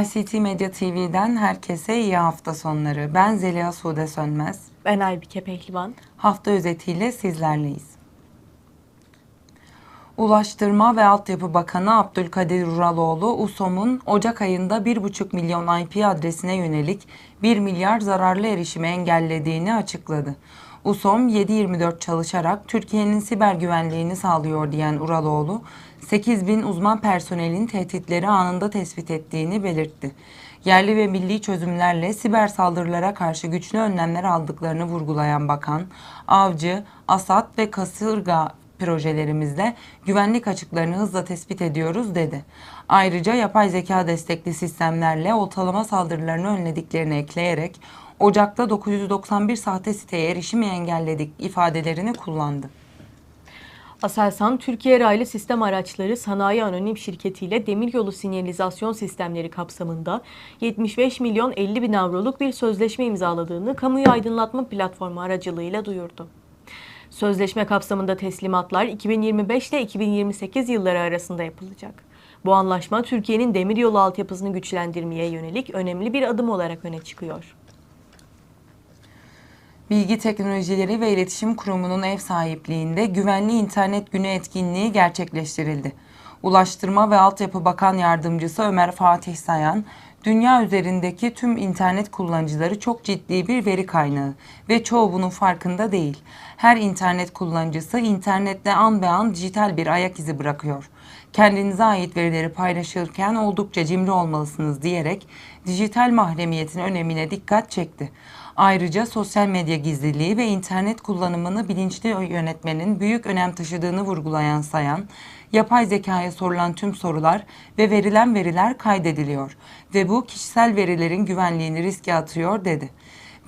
ICT Medya TV'den herkese iyi hafta sonları. Ben Zeliha Sude Sönmez. Ben Aybike Pehlivan. Hafta özetiyle sizlerleyiz. Ulaştırma ve Altyapı Bakanı Abdülkadir Uraloğlu, USOM'un Ocak ayında 1,5 milyon IP adresine yönelik 1 milyar zararlı erişimi engellediğini açıkladı. USOM 7-24 çalışarak Türkiye'nin siber güvenliğini sağlıyor diyen Uraloğlu, 8 bin uzman personelin tehditleri anında tespit ettiğini belirtti. Yerli ve milli çözümlerle siber saldırılara karşı güçlü önlemler aldıklarını vurgulayan bakan, Avcı, Asat ve Kasırga projelerimizde güvenlik açıklarını hızla tespit ediyoruz dedi. Ayrıca yapay zeka destekli sistemlerle oltalama saldırılarını önlediklerini ekleyerek Ocak'ta 991 sahte siteye erişimi engelledik ifadelerini kullandı. Aselsan, Türkiye Raylı Sistem Araçları Sanayi Anonim Şirketi ile demiryolu sinyalizasyon sistemleri kapsamında 75 milyon 50 bin avroluk bir sözleşme imzaladığını kamuyu aydınlatma platformu aracılığıyla duyurdu. Sözleşme kapsamında teslimatlar 2025 ile 2028 yılları arasında yapılacak. Bu anlaşma Türkiye'nin demiryolu altyapısını güçlendirmeye yönelik önemli bir adım olarak öne çıkıyor. Bilgi Teknolojileri ve İletişim Kurumu'nun ev sahipliğinde Güvenli İnternet Günü etkinliği gerçekleştirildi. Ulaştırma ve Altyapı Bakan Yardımcısı Ömer Fatih Sayan, dünya üzerindeki tüm internet kullanıcıları çok ciddi bir veri kaynağı ve çoğu bunun farkında değil. Her internet kullanıcısı internette an be an dijital bir ayak izi bırakıyor. Kendinize ait verileri paylaşırken oldukça cimri olmalısınız diyerek dijital mahremiyetin önemine dikkat çekti. Ayrıca sosyal medya gizliliği ve internet kullanımını bilinçli yönetmenin büyük önem taşıdığını vurgulayan Sayan, yapay zekaya sorulan tüm sorular ve verilen veriler kaydediliyor ve bu kişisel verilerin güvenliğini riske atıyor dedi.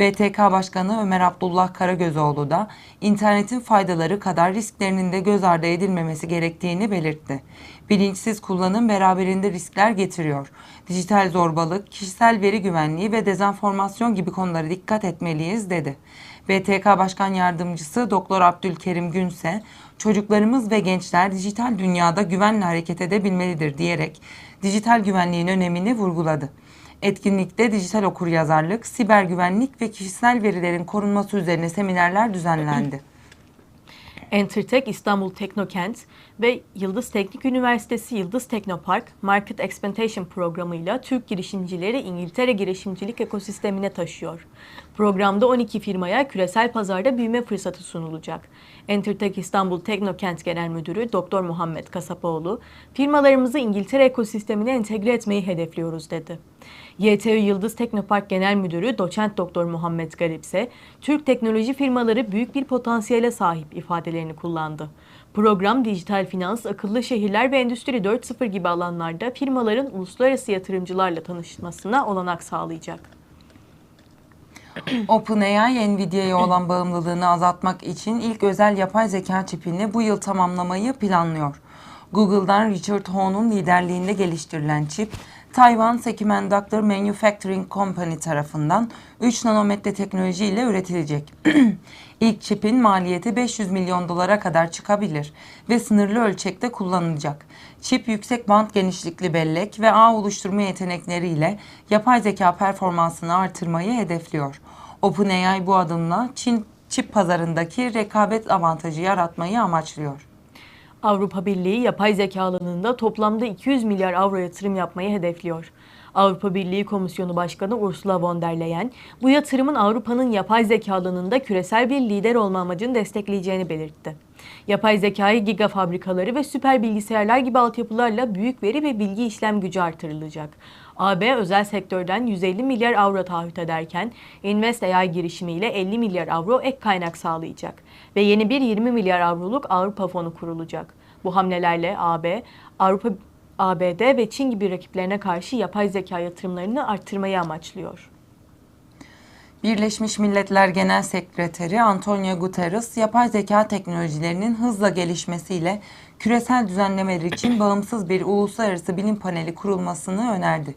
BTK Başkanı Ömer Abdullah Karagözoğlu da internetin faydaları kadar risklerinin de göz ardı edilmemesi gerektiğini belirtti. Bilinçsiz kullanım beraberinde riskler getiriyor. Dijital zorbalık, kişisel veri güvenliği ve dezenformasyon gibi konulara dikkat etmeliyiz dedi. BTK Başkan Yardımcısı Doktor Abdülkerim Günse, çocuklarımız ve gençler dijital dünyada güvenle hareket edebilmelidir diyerek dijital güvenliğin önemini vurguladı. Etkinlikte dijital okuryazarlık, siber güvenlik ve kişisel verilerin korunması üzerine seminerler düzenlendi. Entertek İstanbul Teknokent ve Yıldız Teknik Üniversitesi Yıldız Teknopark Market Expansion programıyla Türk girişimcileri İngiltere girişimcilik ekosistemine taşıyor. Programda 12 firmaya küresel pazarda büyüme fırsatı sunulacak. Entertek İstanbul Teknokent Genel Müdürü Dr. Muhammed Kasapoğlu, firmalarımızı İngiltere ekosistemine entegre etmeyi hedefliyoruz dedi. YTÜ Yıldız Teknopark Genel Müdürü Doçent Doktor Muhammed Garip ise Türk teknoloji firmaları büyük bir potansiyele sahip ifadelerini kullandı. Program dijital finans, akıllı şehirler ve endüstri 4.0 gibi alanlarda firmaların uluslararası yatırımcılarla tanışmasına olanak sağlayacak. OpenAI, Nvidia'ya olan bağımlılığını azaltmak için ilk özel yapay zeka çipini bu yıl tamamlamayı planlıyor. Google'dan Richard Ho'nun liderliğinde geliştirilen çip, Tayvan Semiconductor Manufacturing Company tarafından 3 nanometre teknoloji ile üretilecek. İlk çipin maliyeti 500 milyon dolara kadar çıkabilir ve sınırlı ölçekte kullanılacak. Çip yüksek band genişlikli bellek ve ağ oluşturma yetenekleriyle yapay zeka performansını artırmayı hedefliyor. OpenAI bu adımla Çin çip pazarındaki rekabet avantajı yaratmayı amaçlıyor. Avrupa Birliği yapay zeka alanında toplamda 200 milyar avro yatırım yapmayı hedefliyor. Avrupa Birliği Komisyonu Başkanı Ursula von der Leyen, bu yatırımın Avrupa'nın yapay zeka alanında küresel bir lider olma amacını destekleyeceğini belirtti. Yapay zekayı giga fabrikaları ve süper bilgisayarlar gibi altyapılarla büyük veri ve bilgi işlem gücü artırılacak. AB özel sektörden 150 milyar avro taahhüt ederken Invest AI girişimiyle 50 milyar avro ek kaynak sağlayacak ve yeni bir 20 milyar avroluk Avrupa fonu kurulacak. Bu hamlelerle AB, Avrupa ABD ve Çin gibi rakiplerine karşı yapay zeka yatırımlarını arttırmayı amaçlıyor. Birleşmiş Milletler Genel Sekreteri Antonio Guterres, yapay zeka teknolojilerinin hızla gelişmesiyle küresel düzenlemeler için bağımsız bir uluslararası bilim paneli kurulmasını önerdi.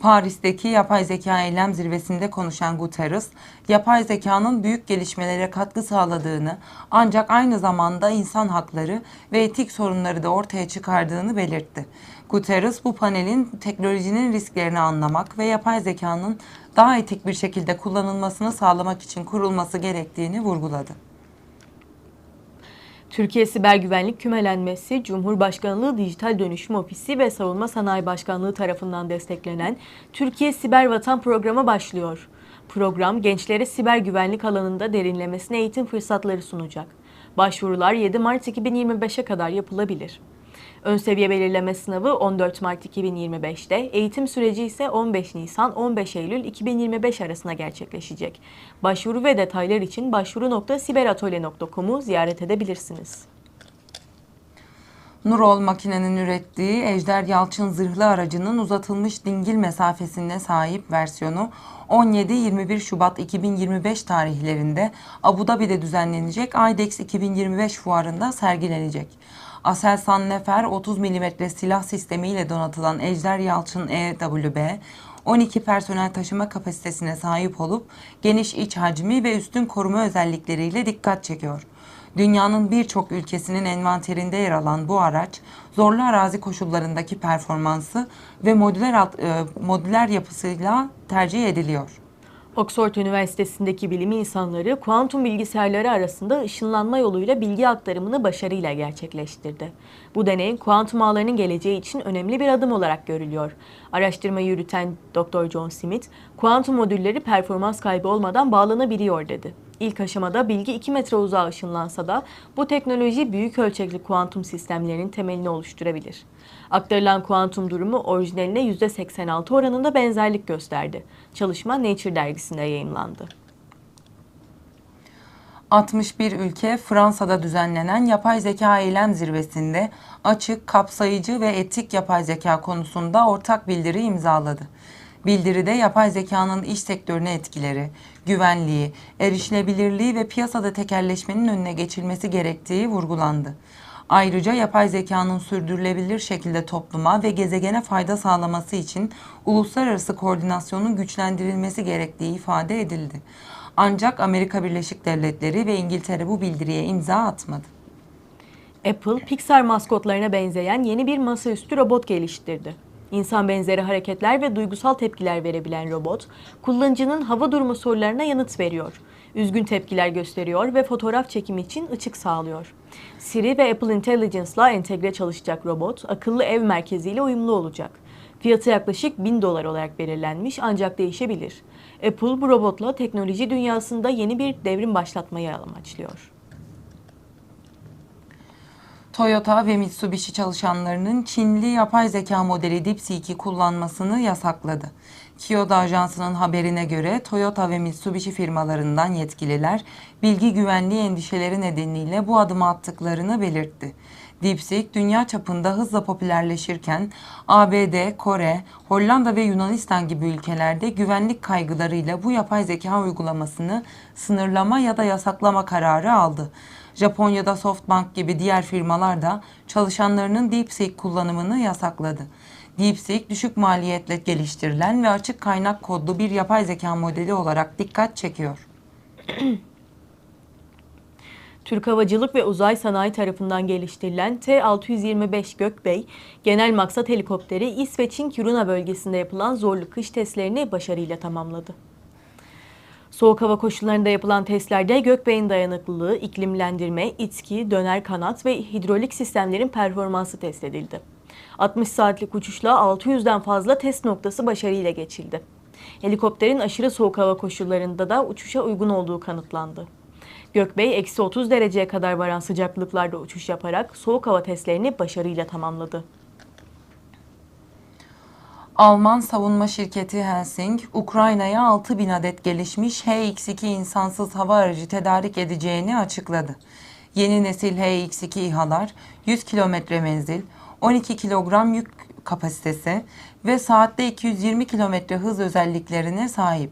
Paris'teki yapay zeka eylem zirvesinde konuşan Guterres, yapay zekanın büyük gelişmelere katkı sağladığını ancak aynı zamanda insan hakları ve etik sorunları da ortaya çıkardığını belirtti. Guterres bu panelin teknolojinin risklerini anlamak ve yapay zekanın daha etik bir şekilde kullanılmasını sağlamak için kurulması gerektiğini vurguladı. Türkiye Siber Güvenlik Kümelenmesi, Cumhurbaşkanlığı Dijital Dönüşüm Ofisi ve Savunma Sanayi Başkanlığı tarafından desteklenen Türkiye Siber Vatan Programı başlıyor. Program, gençlere siber güvenlik alanında derinlemesine eğitim fırsatları sunacak. Başvurular 7 Mart 2025'e kadar yapılabilir. Ön seviye belirleme sınavı 14 Mart 2025'te, eğitim süreci ise 15 Nisan 15 Eylül 2025 arasında gerçekleşecek. Başvuru ve detaylar için başvuru.siberatölye.com'u ziyaret edebilirsiniz. Nurol makinenin ürettiği Ejder Yalçın zırhlı aracının uzatılmış dingil mesafesine sahip versiyonu 17-21 Şubat 2025 tarihlerinde Abu Dhabi'de düzenlenecek IDEX 2025 fuarında sergilenecek. Aselsan Nefer 30 mm silah sistemiyle donatılan Ejder Yalçın EWB 12 personel taşıma kapasitesine sahip olup geniş iç hacmi ve üstün koruma özellikleriyle dikkat çekiyor. Dünyanın birçok ülkesinin envanterinde yer alan bu araç, zorlu arazi koşullarındaki performansı ve modüler e, modüler yapısıyla tercih ediliyor. Oxford Üniversitesi'ndeki bilim insanları kuantum bilgisayarları arasında ışınlanma yoluyla bilgi aktarımını başarıyla gerçekleştirdi. Bu deney kuantum ağlarının geleceği için önemli bir adım olarak görülüyor. Araştırmayı yürüten Dr. John Smith, kuantum modülleri performans kaybı olmadan bağlanabiliyor dedi. İlk aşamada bilgi 2 metre uzağa ışınlansa da bu teknoloji büyük ölçekli kuantum sistemlerinin temelini oluşturabilir. Aktarılan kuantum durumu orijinaline %86 oranında benzerlik gösterdi. Çalışma Nature dergisinde yayımlandı. 61 ülke Fransa'da düzenlenen yapay zeka eylem zirvesinde açık, kapsayıcı ve etik yapay zeka konusunda ortak bildiri imzaladı. Bildiride yapay zekanın iş sektörüne etkileri, güvenliği, erişilebilirliği ve piyasada tekelleşmenin önüne geçilmesi gerektiği vurgulandı. Ayrıca yapay zekanın sürdürülebilir şekilde topluma ve gezegene fayda sağlaması için uluslararası koordinasyonun güçlendirilmesi gerektiği ifade edildi. Ancak Amerika Birleşik Devletleri ve İngiltere bu bildiriye imza atmadı. Apple, Pixar maskotlarına benzeyen yeni bir masaüstü robot geliştirdi. İnsan benzeri hareketler ve duygusal tepkiler verebilen robot, kullanıcının hava durumu sorularına yanıt veriyor. Üzgün tepkiler gösteriyor ve fotoğraf çekimi için ışık sağlıyor. Siri ve Apple Intelligence'la entegre çalışacak robot, akıllı ev merkeziyle uyumlu olacak. Fiyatı yaklaşık 1000 dolar olarak belirlenmiş ancak değişebilir. Apple bu robotla teknoloji dünyasında yeni bir devrim başlatmayı amaçlıyor. Toyota ve Mitsubishi çalışanlarının Çinli yapay zeka modeli DeepSeek'i kullanmasını yasakladı. Kyoto Ajansı'nın haberine göre Toyota ve Mitsubishi firmalarından yetkililer bilgi güvenliği endişeleri nedeniyle bu adımı attıklarını belirtti. DeepSeek dünya çapında hızla popülerleşirken ABD, Kore, Hollanda ve Yunanistan gibi ülkelerde güvenlik kaygılarıyla bu yapay zeka uygulamasını sınırlama ya da yasaklama kararı aldı. Japonya'da Softbank gibi diğer firmalar da çalışanlarının DeepSeek kullanımını yasakladı. DeepSeek düşük maliyetle geliştirilen ve açık kaynak kodlu bir yapay zeka modeli olarak dikkat çekiyor. Türk Havacılık ve Uzay Sanayi tarafından geliştirilen T-625 Gökbey, genel maksat helikopteri İsveç'in Kiruna bölgesinde yapılan zorlu kış testlerini başarıyla tamamladı. Soğuk hava koşullarında yapılan testlerde Gökbey'in dayanıklılığı, iklimlendirme, itki, döner kanat ve hidrolik sistemlerin performansı test edildi. 60 saatlik uçuşla 600'den fazla test noktası başarıyla geçildi. Helikopterin aşırı soğuk hava koşullarında da uçuşa uygun olduğu kanıtlandı. Gökbey, eksi 30 dereceye kadar varan sıcaklıklarda uçuş yaparak soğuk hava testlerini başarıyla tamamladı. Alman savunma şirketi Helsing, Ukrayna'ya 6000 adet gelişmiş HX-2 insansız hava aracı tedarik edeceğini açıkladı. Yeni nesil HX-2 İHA'lar 100 kilometre menzil, 12 kilogram yük kapasitesi ve saatte 220 kilometre hız özelliklerine sahip.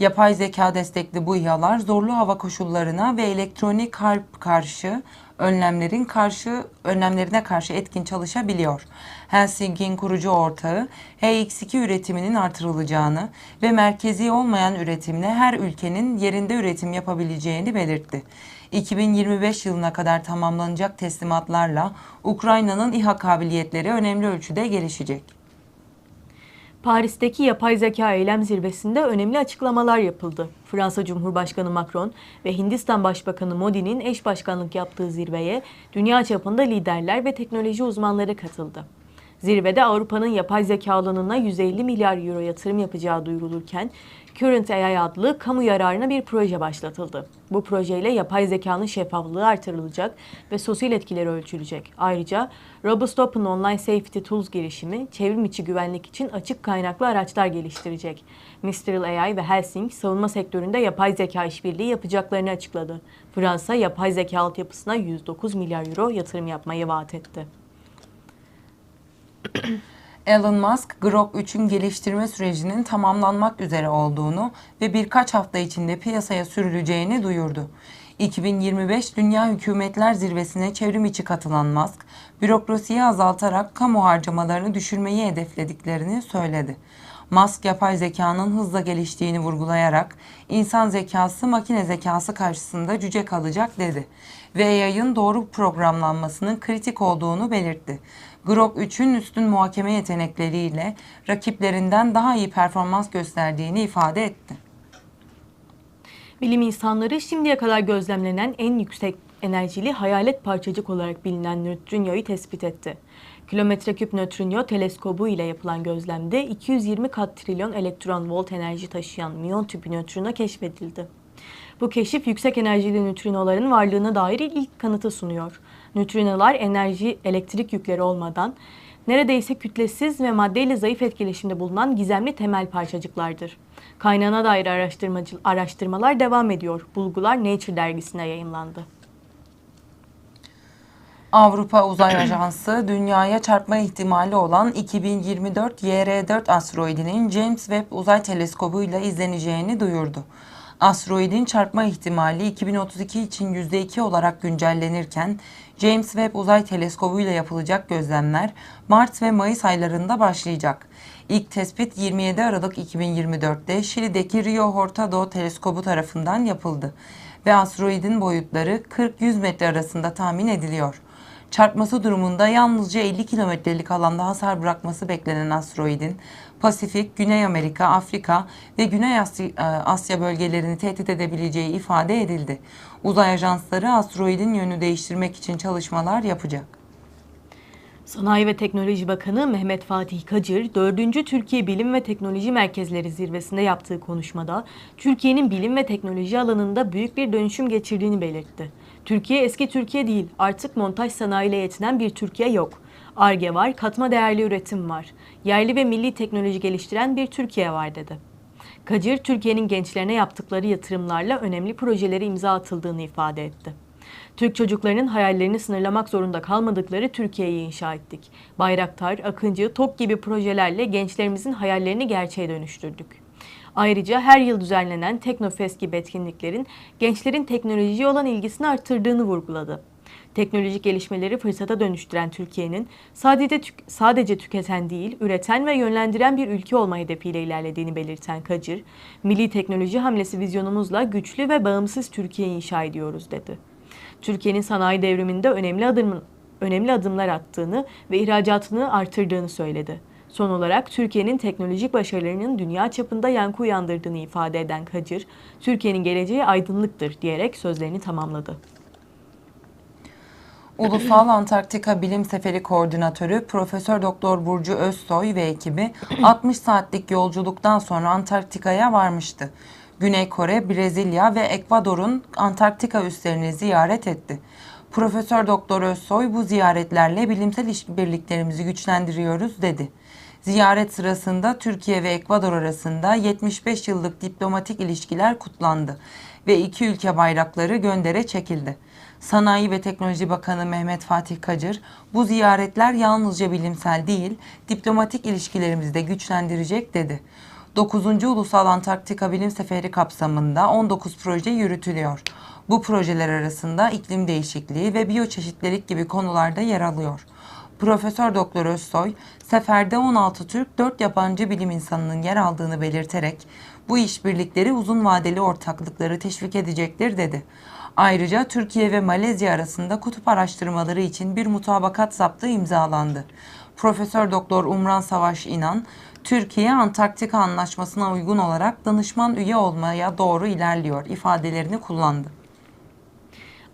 Yapay zeka destekli bu İHA'lar zorlu hava koşullarına ve elektronik harp karşı önlemlerin karşı önlemlerine karşı etkin çalışabiliyor. Helsingin kurucu ortağı HX2 üretiminin artırılacağını ve merkezi olmayan üretimle her ülkenin yerinde üretim yapabileceğini belirtti. 2025 yılına kadar tamamlanacak teslimatlarla Ukrayna'nın İHA kabiliyetleri önemli ölçüde gelişecek. Paris'teki yapay zeka eylem zirvesinde önemli açıklamalar yapıldı. Fransa Cumhurbaşkanı Macron ve Hindistan Başbakanı Modi'nin eş başkanlık yaptığı zirveye dünya çapında liderler ve teknoloji uzmanları katıldı. Zirvede Avrupa'nın yapay zeka alanına 150 milyar euro yatırım yapacağı duyurulurken Current AI adlı kamu yararına bir proje başlatıldı. Bu projeyle yapay zekanın şeffaflığı artırılacak ve sosyal etkileri ölçülecek. Ayrıca Robust Open Online Safety Tools girişimi çevrim içi güvenlik için açık kaynaklı araçlar geliştirecek. Mistral AI ve Helsing savunma sektöründe yapay zeka işbirliği yapacaklarını açıkladı. Fransa yapay zeka altyapısına 109 milyar euro yatırım yapmayı vaat etti. Elon Musk, Grok 3'ün geliştirme sürecinin tamamlanmak üzere olduğunu ve birkaç hafta içinde piyasaya sürüleceğini duyurdu. 2025 Dünya Hükümetler Zirvesi'ne çevrim içi katılan Musk, bürokrasiyi azaltarak kamu harcamalarını düşürmeyi hedeflediklerini söyledi. Musk yapay zekanın hızla geliştiğini vurgulayarak insan zekası makine zekası karşısında cüce kalacak dedi ve AI'ın doğru programlanmasının kritik olduğunu belirtti. Grok 3'ün üstün muhakeme yetenekleriyle rakiplerinden daha iyi performans gösterdiğini ifade etti. Bilim insanları şimdiye kadar gözlemlenen en yüksek enerjili hayalet parçacık olarak bilinen nötrinoyu tespit etti. Kilometreküp nötrino teleskobu ile yapılan gözlemde 220 kat trilyon elektron volt enerji taşıyan miyon tipi nötrino keşfedildi. Bu keşif yüksek enerjili nötrinoların varlığına dair ilk kanıtı sunuyor. Nötrinolar enerji elektrik yükleri olmadan neredeyse kütlesiz ve maddeyle zayıf etkileşimde bulunan gizemli temel parçacıklardır. Kaynağına dair araştırmalar devam ediyor. Bulgular Nature dergisine yayınlandı. Avrupa Uzay Ajansı dünyaya çarpma ihtimali olan 2024 YR4 asteroidinin James Webb Uzay Teleskobu ile izleneceğini duyurdu. Asteroidin çarpma ihtimali 2032 için %2 olarak güncellenirken James Webb Uzay Teleskobu ile yapılacak gözlemler Mart ve Mayıs aylarında başlayacak. İlk tespit 27 Aralık 2024'te Şili'deki Rio Hurtado Teleskobu tarafından yapıldı ve asteroidin boyutları 40-100 metre arasında tahmin ediliyor. Çarpması durumunda yalnızca 50 kilometrelik alanda hasar bırakması beklenen asteroidin Pasifik, Güney Amerika, Afrika ve Güney Asya, e, Asya bölgelerini tehdit edebileceği ifade edildi. Uzay ajansları asteroidin yönünü değiştirmek için çalışmalar yapacak. Sanayi ve Teknoloji Bakanı Mehmet Fatih Kacır, 4. Türkiye Bilim ve Teknoloji Merkezleri zirvesinde yaptığı konuşmada Türkiye'nin bilim ve teknoloji alanında büyük bir dönüşüm geçirdiğini belirtti. Türkiye eski Türkiye değil, artık montaj sanayiyle yetinen bir Türkiye yok. ARGE var, katma değerli üretim var. Yerli ve milli teknoloji geliştiren bir Türkiye var dedi. Kacır, Türkiye'nin gençlerine yaptıkları yatırımlarla önemli projelere imza atıldığını ifade etti. Türk çocuklarının hayallerini sınırlamak zorunda kalmadıkları Türkiye'yi inşa ettik. Bayraktar, Akıncı, TOK gibi projelerle gençlerimizin hayallerini gerçeğe dönüştürdük. Ayrıca her yıl düzenlenen Teknofest gibi etkinliklerin gençlerin teknolojiye olan ilgisini arttırdığını vurguladı. Teknolojik gelişmeleri fırsata dönüştüren Türkiye'nin sadece tük- sadece tüketen değil, üreten ve yönlendiren bir ülke olma hedefiyle ilerlediğini belirten Kacır, milli teknoloji hamlesi vizyonumuzla güçlü ve bağımsız Türkiye inşa ediyoruz dedi. Türkiye'nin sanayi devriminde önemli adım önemli adımlar attığını ve ihracatını artırdığını söyledi. Son olarak Türkiye'nin teknolojik başarılarının dünya çapında yankı uyandırdığını ifade eden Kacır, Türkiye'nin geleceği aydınlıktır diyerek sözlerini tamamladı. Ulusal Antarktika Bilim Seferi Koordinatörü Profesör Doktor Burcu Özsoy ve ekibi 60 saatlik yolculuktan sonra Antarktika'ya varmıştı. Güney Kore, Brezilya ve Ekvador'un Antarktika üslerini ziyaret etti. Profesör Doktor Özsoy bu ziyaretlerle bilimsel işbirliklerimizi güçlendiriyoruz dedi. Ziyaret sırasında Türkiye ve Ekvador arasında 75 yıllık diplomatik ilişkiler kutlandı ve iki ülke bayrakları göndere çekildi. Sanayi ve Teknoloji Bakanı Mehmet Fatih Kacır, bu ziyaretler yalnızca bilimsel değil, diplomatik ilişkilerimizi de güçlendirecek dedi. 9. Ulusal Antarktika Bilim Seferi kapsamında 19 proje yürütülüyor. Bu projeler arasında iklim değişikliği ve biyoçeşitlilik gibi konularda yer alıyor. Profesör Doktor Özsoy, seferde 16 Türk, 4 yabancı bilim insanının yer aldığını belirterek bu işbirlikleri uzun vadeli ortaklıkları teşvik edecektir dedi. Ayrıca Türkiye ve Malezya arasında kutup araştırmaları için bir mutabakat zaptı imzalandı. Profesör Doktor Umran Savaş İnan, Türkiye Antarktika Anlaşması'na uygun olarak danışman üye olmaya doğru ilerliyor ifadelerini kullandı.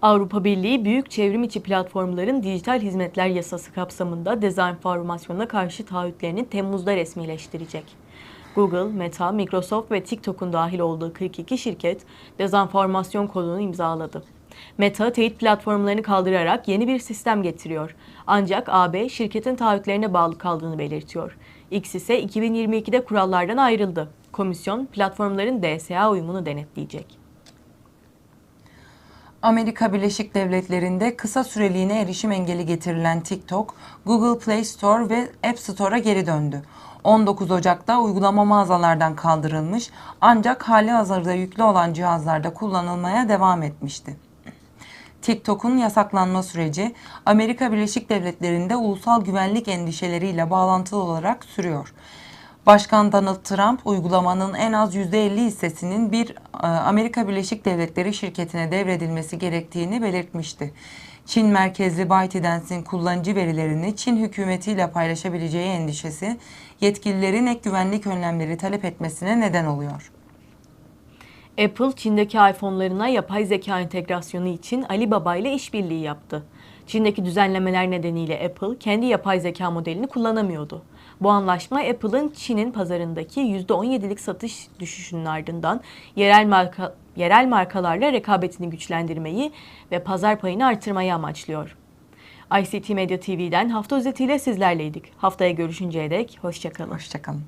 Avrupa Birliği büyük çevrim içi platformların dijital hizmetler yasası kapsamında dezenformasyona karşı taahhütlerini Temmuz'da resmileştirecek. Google, Meta, Microsoft ve TikTok'un dahil olduğu 42 şirket dezenformasyon kodunu imzaladı. Meta, teyit platformlarını kaldırarak yeni bir sistem getiriyor. Ancak AB, şirketin taahhütlerine bağlı kaldığını belirtiyor. X ise 2022'de kurallardan ayrıldı. Komisyon, platformların DSA uyumunu denetleyecek. Amerika Birleşik Devletleri'nde kısa süreliğine erişim engeli getirilen TikTok, Google Play Store ve App Store'a geri döndü. 19 Ocak'ta uygulama mağazalardan kaldırılmış ancak hali hazırda yüklü olan cihazlarda kullanılmaya devam etmişti. TikTok'un yasaklanma süreci Amerika Birleşik Devletleri'nde ulusal güvenlik endişeleriyle bağlantılı olarak sürüyor. Başkan Donald Trump uygulamanın en az %50 hissesinin bir e, Amerika Birleşik Devletleri şirketine devredilmesi gerektiğini belirtmişti. Çin merkezli ByteDance'in kullanıcı verilerini Çin hükümetiyle paylaşabileceği endişesi yetkililerin ek güvenlik önlemleri talep etmesine neden oluyor. Apple, Çin'deki iPhone'larına yapay zeka entegrasyonu için Alibaba ile işbirliği yaptı. Çin'deki düzenlemeler nedeniyle Apple kendi yapay zeka modelini kullanamıyordu. Bu anlaşma Apple'ın Çin'in pazarındaki %17'lik satış düşüşünün ardından yerel marka yerel markalarla rekabetini güçlendirmeyi ve pazar payını artırmayı amaçlıyor. ICT Media TV'den hafta özetiyle sizlerleydik. Haftaya görüşünceye dek hoşçakalın. Hoşçakalın.